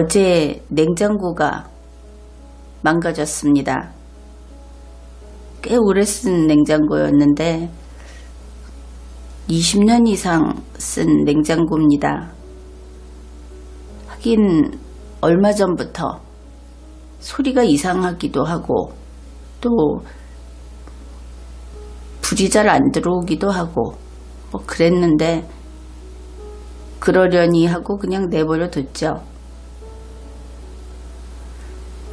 어제 냉장고가 망가졌습니다. 꽤 오래 쓴 냉장고였는데 20년 이상 쓴 냉장고입니다. 하긴 얼마 전부터 소리가 이상하기도 하고 또 불이 잘 안 들어오기도 하고 뭐 그랬는데 그러려니 하고 그냥 내버려 뒀죠.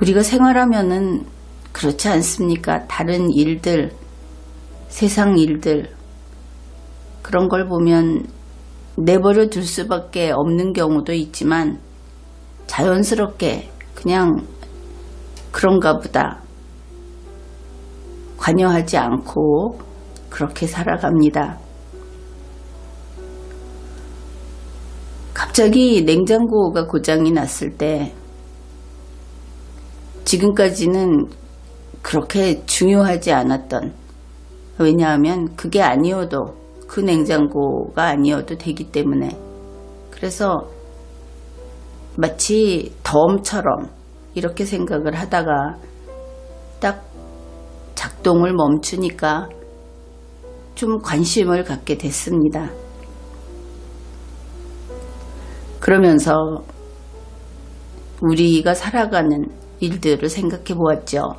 우리가 생활하면은 그렇지 않습니까? 다른 일들, 세상 일들, 그런 걸 보면 내버려 둘 수밖에 없는 경우도 있지만 자연스럽게 그냥 그런가 보다 관여하지 않고 그렇게 살아갑니다. 갑자기 냉장고가 고장이 났을 때 지금까지는 그렇게 중요하지 않았던 왜냐하면 그게 아니어도 그 냉장고가 아니어도 되기 때문에 그래서 마치 덤처럼 이렇게 생각을 하다가 딱 작동을 멈추니까 좀 관심을 갖게 됐습니다. 그러면서 우리가 살아가는 일들을 생각해 보았죠.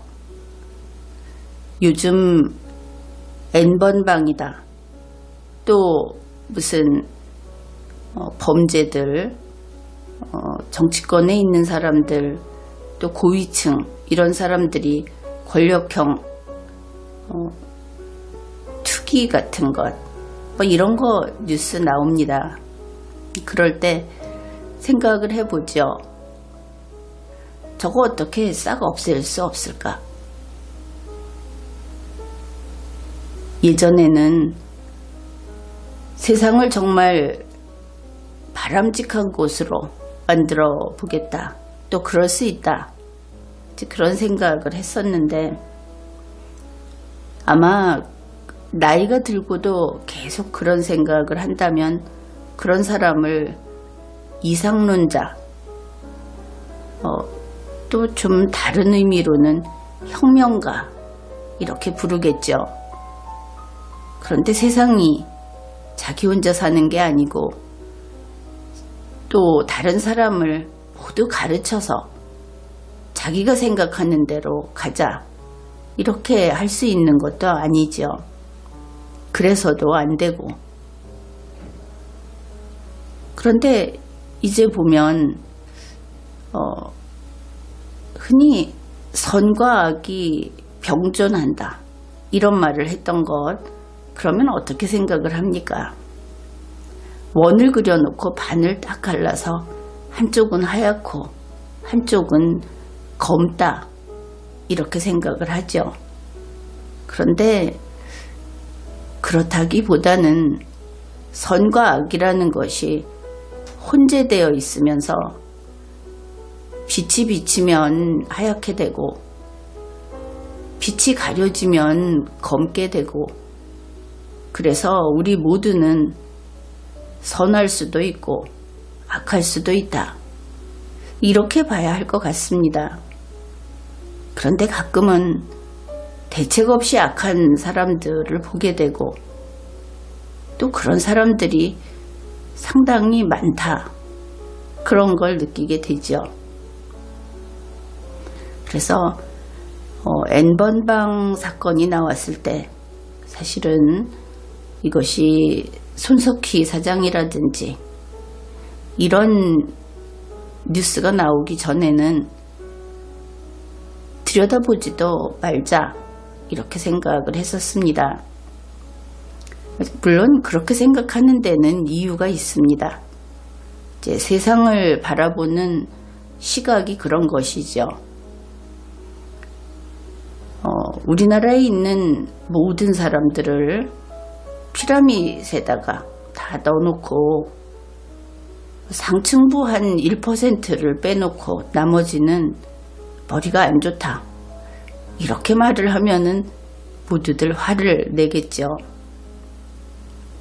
요즘 N번방이다. 또 무슨 어, 범죄들, 어, 정치권에 있는 사람들, 또 고위층 이런 사람들이 권력형 어, 투기 같은 것, 뭐 이런 거 뉴스 나옵니다. 그럴 때 생각을 해보죠. 저거 어떻게 싹 없앨 수 없을까? 예전에는 세상을 정말 바람직한 곳으로 만들어 보겠다. 또 그럴 수 있다. 그런 생각을 했었는데 아마 나이가 들고도 계속 그런 생각을 한다면 그런 사람을 이상론자, 어, 또 좀 다른 의미로는 혁명가, 이렇게 부르겠죠. 그런데 세상이 자기 혼자 사는 게 아니고 또 다른 사람을 모두 가르쳐서 자기가 생각하는 대로 가자. 이렇게 할 수 있는 것도 아니죠. 그래서도 안 되고. 그런데 이제 보면, 어, 흔히 선과 악이 병존한다. 이런 말을 했던 것, 그러면 어떻게 생각을 합니까? 원을 그려놓고 반을 딱 갈라서 한쪽은 하얗고 한쪽은 검다. 이렇게 생각을 하죠. 그런데 그렇다기보다는 선과 악이라는 것이 혼재되어 있으면서 빛이 비치면 하얗게 되고 빛이 가려지면 검게 되고 그래서 우리 모두는 선할 수도 있고 악할 수도 있다. 이렇게 봐야 할 것 같습니다. 그런데 가끔은 대책 없이 악한 사람들을 보게 되고 또 그런 사람들이 상당히 많다. 그런 걸 느끼게 되죠. 그래서 어, N번방 사건이 나왔을 때 사실은 이것이 손석희 사장이라든지 이런 뉴스가 나오기 전에는 들여다보지도 말자 이렇게 생각을 했었습니다. 물론 그렇게 생각하는 데는 이유가 있습니다. 이제 세상을 바라보는 시각이 그런 것이죠. 어, 우리나라에 있는 모든 사람들을 피라밋에다가 다 넣어놓고 상층부 한 1%를 빼놓고 나머지는 머리가 안 좋다. 이렇게 말을 하면은 모두들 화를 내겠죠.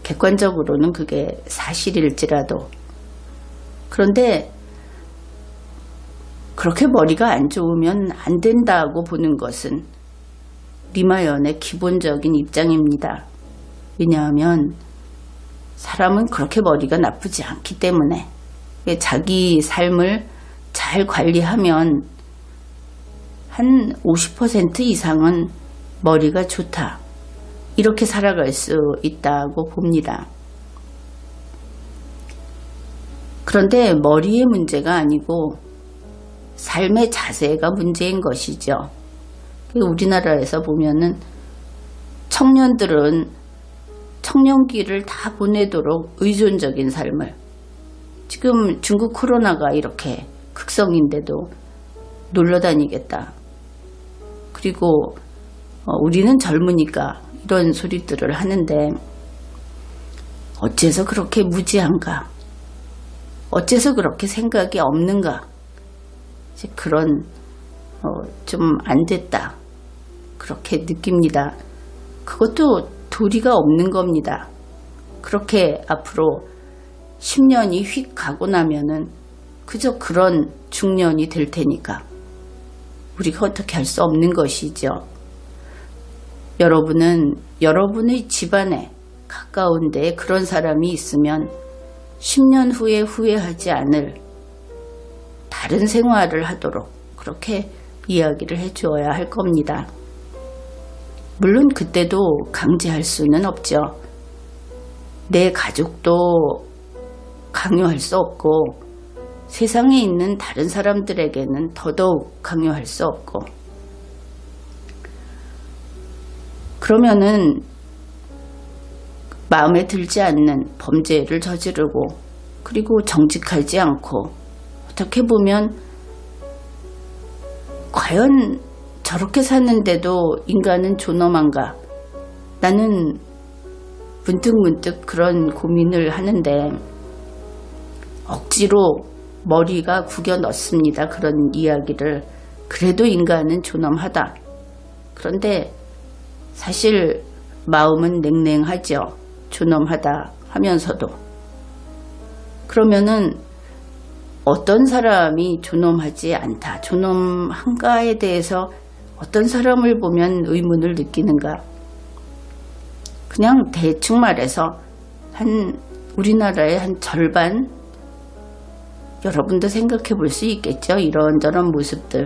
객관적으로는 그게 사실일지라도. 그런데 그렇게 머리가 안 좋으면 안 된다고 보는 것은 리마연의 기본적인 입장입니다. 왜냐하면 사람은 그렇게 머리가 나쁘지 않기 때문에 자기 삶을 잘 관리하면 한 50% 이상은 머리가 좋다. 이렇게 살아갈 수 있다고 봅니다. 그런데 머리의 문제가 아니고 삶의 자세가 문제인 것이죠. 우리나라에서 보면은 청년들은 청년기를 다 보내도록 의존적인 삶을 지금 중국 코로나가 이렇게 극성인데도 놀러 다니겠다. 그리고 어, 우리는 젊으니까 이런 소리들을 하는데 어째서 그렇게 무지한가? 어째서 그렇게 생각이 없는가? 그런 어, 좀 안 됐다. 그렇게 느낍니다. 그것도 도리가 없는 겁니다. 그렇게 앞으로 10년이 휙 가고 나면은 그저 그런 중년이 될 테니까 우리가 어떻게 할 수 없는 것이죠. 여러분은 여러분의 집안에 가까운 데 그런 사람이 있으면 10년 후에 후회하지 않을 다른 생활을 하도록 그렇게 이야기를 해주어야 할 겁니다. 물론 그때도 강제할 수는 없죠. 내 가족도 강요할 수 없고 세상에 있는 다른 사람들에게는 더더욱 강요할 수 없고 그러면은 마음에 들지 않는 범죄를 저지르고 그리고 정직하지 않고 어떻게 보면 과연 저렇게 사는데도 인간은 존엄한가? 나는 문득 문득 그런 고민을 하는데 억지로 머리가 구겨 넣습니다. 그런 이야기를. 그래도 인간은 존엄하다. 그런데 사실 마음은 냉랭하죠. 존엄하다 하면서도. 그러면은 어떤 사람이 존엄하지 않다, 존엄한가에 대해서 어떤 사람을 보면 의문을 느끼는가? 그냥 대충 말해서 한 우리나라의 한 절반 여러분도 생각해 볼 수 있겠죠. 이런저런 모습들.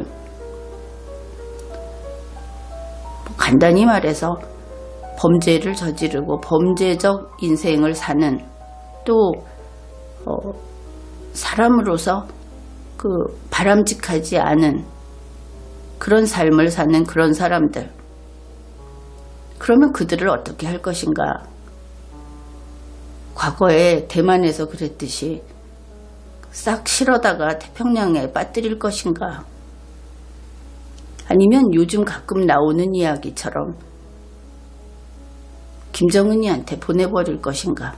뭐 간단히 말해서 범죄를 저지르고 범죄적 인생을 사는 또 어, 사람으로서 그 바람직하지 않은 그런 삶을 사는 그런 사람들. 그러면 그들을 어떻게 할 것인가? 과거에 대만에서 그랬듯이 싹 실어다가 태평양에 빠뜨릴 것인가? 아니면 요즘 가끔 나오는 이야기처럼 김정은이한테 보내버릴 것인가?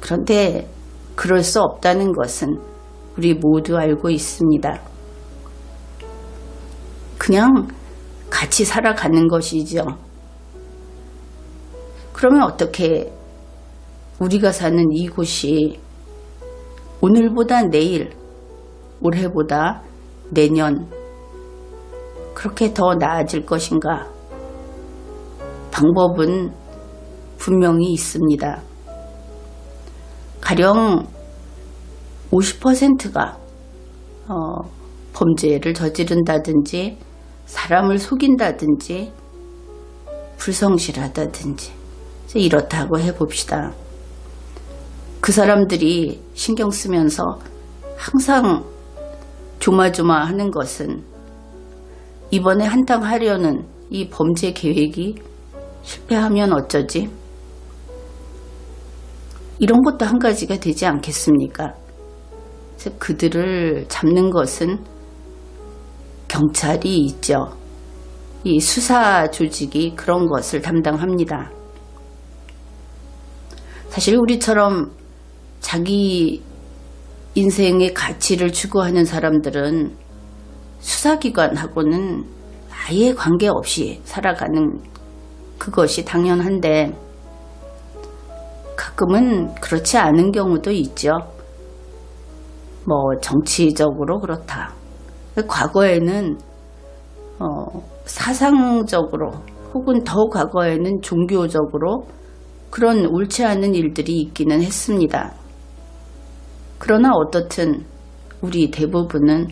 그런데 그럴 수 없다는 것은 우리 모두 알고 있습니다. 그냥 같이 살아가는 것이죠. 그러면 어떻게 우리가 사는 이곳이 오늘보다 내일, 올해보다 내년, 그렇게 더 나아질 것인가? 방법은 분명히 있습니다. 가령 50%가 어, 범죄를 저지른다든지 사람을 속인다든지 불성실하다든지 이렇다고 해봅시다. 그 사람들이 신경 쓰면서 항상 조마조마하는 것은 이번에 한탕 하려는 이 범죄 계획이 실패하면 어쩌지? 이런 것도 한 가지가 되지 않겠습니까? 그들을 잡는 것은 경찰이 있죠. 이 수사 조직이 그런 것을 담당합니다. 사실 우리처럼 자기 인생의 가치를 추구하는 사람들은 수사기관하고는 아예 관계없이 살아가는 그것이 당연한데 가끔은 그렇지 않은 경우도 있죠. 뭐 정치적으로 그렇다. 과거에는 어, 사상적으로 혹은 더 과거에는 종교적으로 그런 옳지 않은 일들이 있기는 했습니다. 그러나 어떻든 우리 대부분은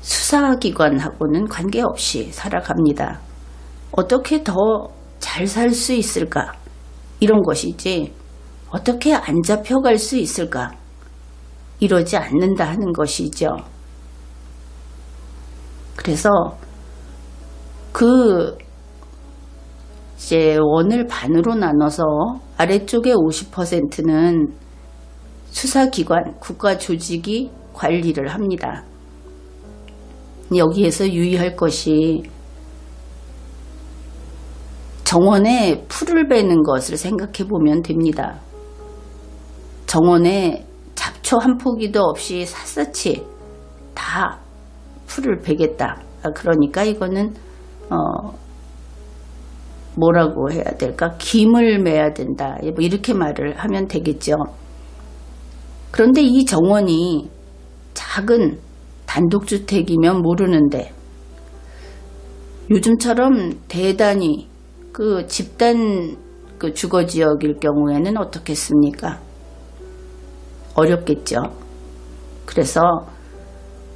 수사기관하고는 관계없이 살아갑니다. 어떻게 더 잘 살 수 있을까? 이런 것이지, 어떻게 안 잡혀갈 수 있을까? 이러지 않는다 하는 것이죠. 그래서 그 이제 원을 반으로 나눠서 아래쪽에 50%는 수사기관, 국가 조직이 관리를 합니다. 여기에서 유의할 것이 정원에 풀을 베는 것을 생각해 보면 됩니다. 정원에 잡초 한 포기도 없이 샅샅이 다 풀을 베겠다. 아, 그러니까 이거는 어 뭐라고 해야 될까? 김을 매야 된다. 뭐 이렇게 말을 하면 되겠죠. 그런데 이 정원이 작은 단독주택이면 모르는데 요즘처럼 대단히 그 집단 그 주거 지역일 경우에는 어떻겠습니까? 어렵겠죠. 그래서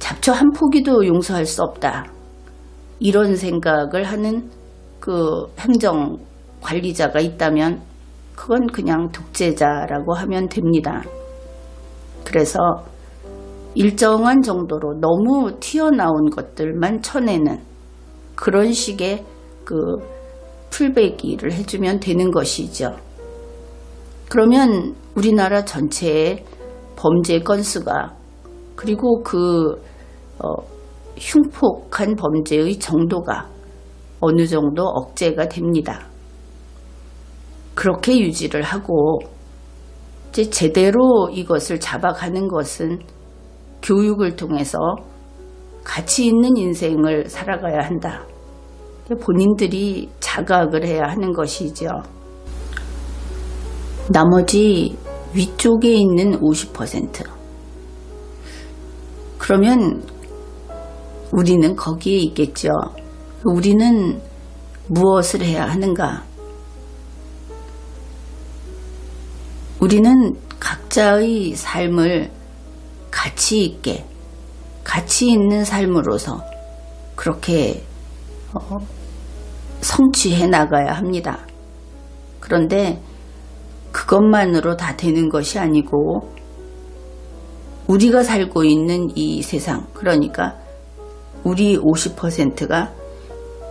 잡초 한 포기도 용서할 수 없다. 이런 생각을 하는 그 행정 관리자가 있다면 그건 그냥 독재자라고 하면 됩니다. 그래서 일정한 정도로 너무 튀어나온 것들만 쳐내는 그런 식의 그 풀베기를 해주면 되는 것이죠. 그러면 우리나라 전체의 범죄 건수가 그리고 그 어, 흉폭한 범죄의 정도가 어느 정도 억제가 됩니다. 그렇게 유지를 하고 이제 제대로 이것을 잡아가는 것은 교육을 통해서 가치 있는 인생을 살아가야 한다. 본인들이 자각을 해야 하는 것이죠. 나머지 위쪽에 있는 50%. 그러면 우리는 거기에 있겠죠. 우리는 무엇을 해야 하는가? 우리는 각자의 삶을 가치 있게, 가치 있는 삶으로서 그렇게 어, 성취해 나가야 합니다. 그런데 그것만으로 다 되는 것이 아니고 우리가 살고 있는 이 세상, 그러니까 우리 50%가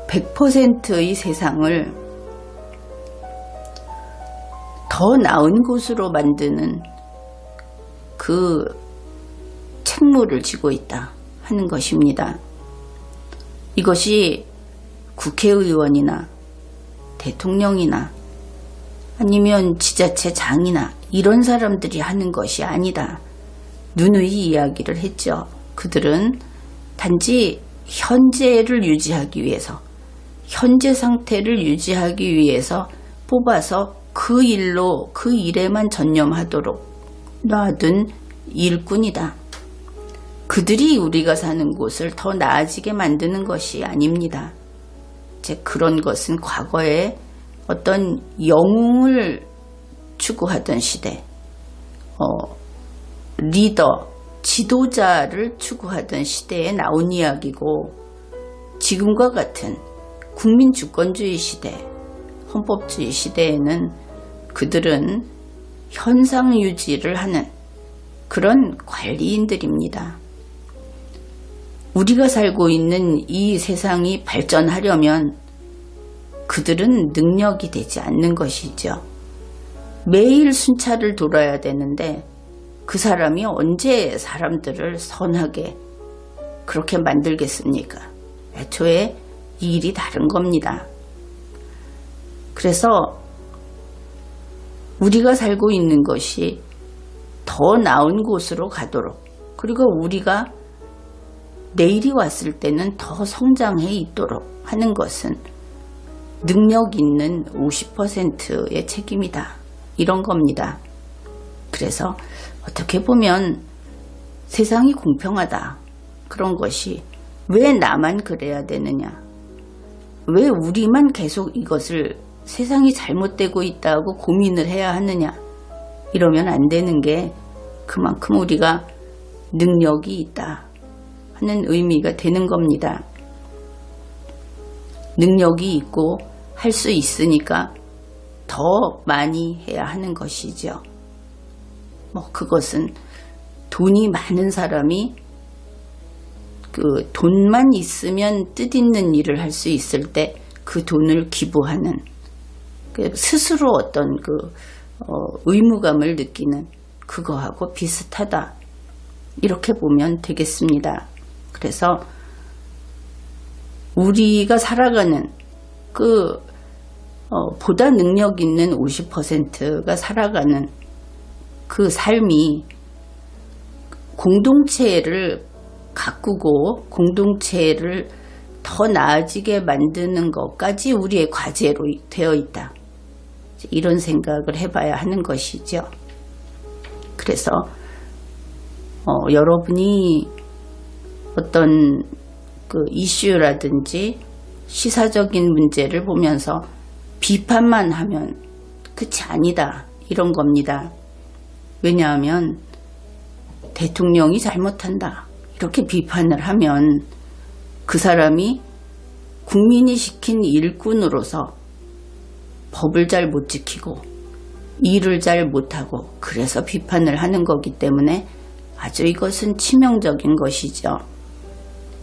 100%의 세상을 더 나은 곳으로 만드는 그 책무를 지고 있다 하는 것입니다. 이것이 국회의원이나 대통령이나 아니면 지자체 장이나 이런 사람들이 하는 것이 아니다. 누누이 이야기를 했죠. 그들은 단지 현재를 유지하기 위해서, 현재 상태를 유지하기 위해서 뽑아서 그 일로, 그 일에만 전념하도록 놔둔 일꾼이다. 그들이 우리가 사는 곳을 더 나아지게 만드는 것이 아닙니다. 이제 그런 것은 과거에 어떤 영웅을 추구하던 시대, 어, 리더, 지도자를 추구하던 시대에 나온 이야기고 지금과 같은 국민 주권주의 시대, 헌법주의 시대에는 그들은 현상 유지를 하는 그런 관리인들입니다. 우리가 살고 있는 이 세상이 발전하려면 그들은 능력이 되지 않는 것이죠. 매일 순찰을 돌아야 되는데 그 사람이 언제 사람들을 선하게 그렇게 만들겠습니까? 애초에 이 일이 다른 겁니다. 그래서 우리가 살고 있는 것이 더 나은 곳으로 가도록 그리고 우리가 내일이 왔을 때는 더 성장해 있도록 하는 것은 능력 있는 50%의 책임이다. 이런 겁니다. 그래서 어떻게 보면 세상이 공평하다. 그런 것이 왜 나만 그래야 되느냐? 왜 우리만 계속 이것을 세상이 잘못되고 있다고 고민을 해야 하느냐? 이러면 안 되는 게 그만큼 우리가 능력이 있다 하는 의미가 되는 겁니다. 능력이 있고 할 수 있으니까 더 많이 해야 하는 것이죠. 뭐 그것은 돈이 많은 사람이 그 돈만 있으면 뜻있는 일을 할 수 있을 때 그 돈을 기부하는 그 스스로 어떤 그 어, 의무감을 느끼는 그거하고 비슷하다 이렇게 보면 되겠습니다. 그래서 우리가 살아가는 그 어, 보다 능력 있는 50%가 살아가는 그 삶이 공동체를 가꾸고 공동체를 더 나아지게 만드는 것까지 우리의 과제로 되어 있다. 이런 생각을 해봐야 하는 것이죠. 그래서 어, 여러분이 어떤 그 이슈라든지 시사적인 문제를 보면서 비판만 하면 끝이 아니다 이런 겁니다. 왜냐하면 대통령이 잘못한다 이렇게 비판을 하면 그 사람이 국민이 시킨 일꾼으로서 법을 잘 못 지키고 일을 잘 못하고 그래서 비판을 하는 거기 때문에 아주 이것은 치명적인 것이죠.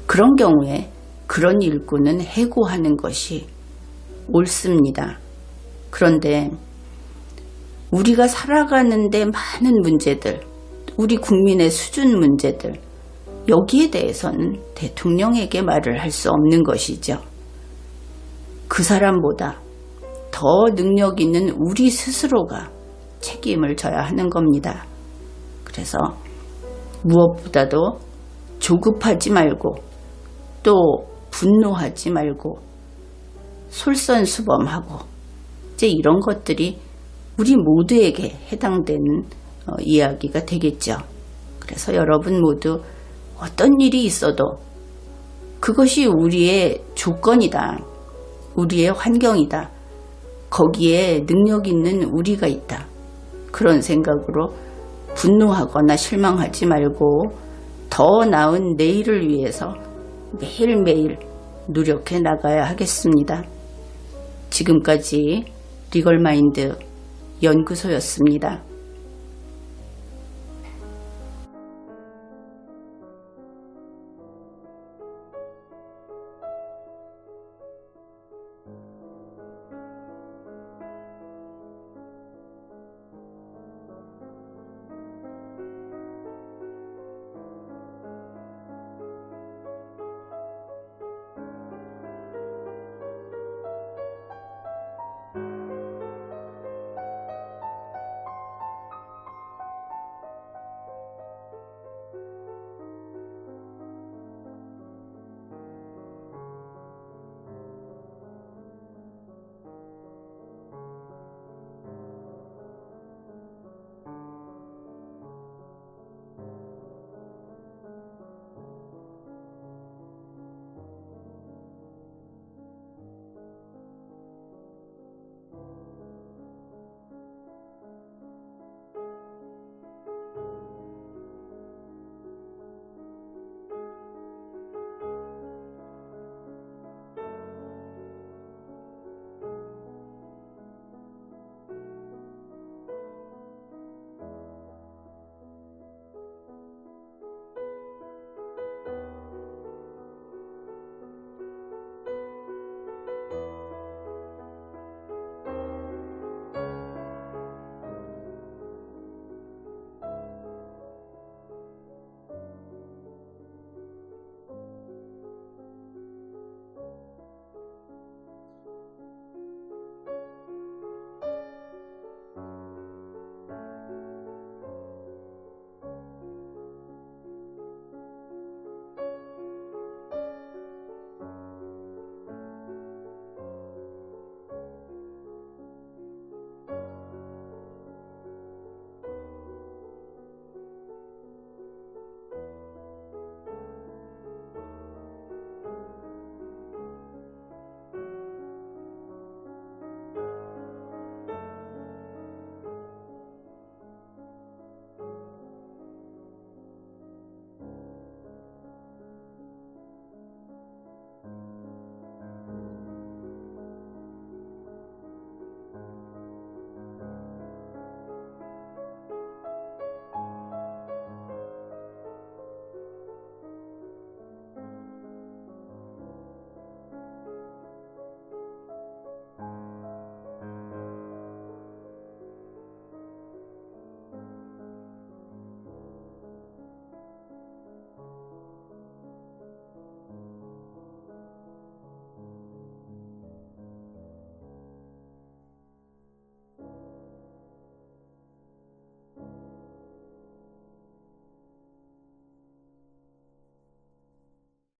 그런 경우에 그런 일꾼은 해고하는 것이 옳습니다. 그런데 우리가 살아가는데 많은 문제들, 우리 국민의 수준 문제들, 여기에 대해서는 대통령에게 말을 할 수 없는 것이죠. 그 사람보다 더 능력 있는 우리 스스로가 책임을 져야 하는 겁니다. 그래서 무엇보다도 조급하지 말고 또 분노하지 말고 솔선수범하고 이제 이런 것들이 우리 모두에게 해당되는 어, 이야기가 되겠죠. 그래서 여러분 모두 어떤 일이 있어도 그것이 우리의 조건이다. 우리의 환경이다. 거기에 능력 있는 우리가 있다. 그런 생각으로 분노하거나 실망하지 말고 더 나은 내일을 위해서 매일매일 노력해 나가야 하겠습니다. 지금까지 리걸마인드 연구소였습니다.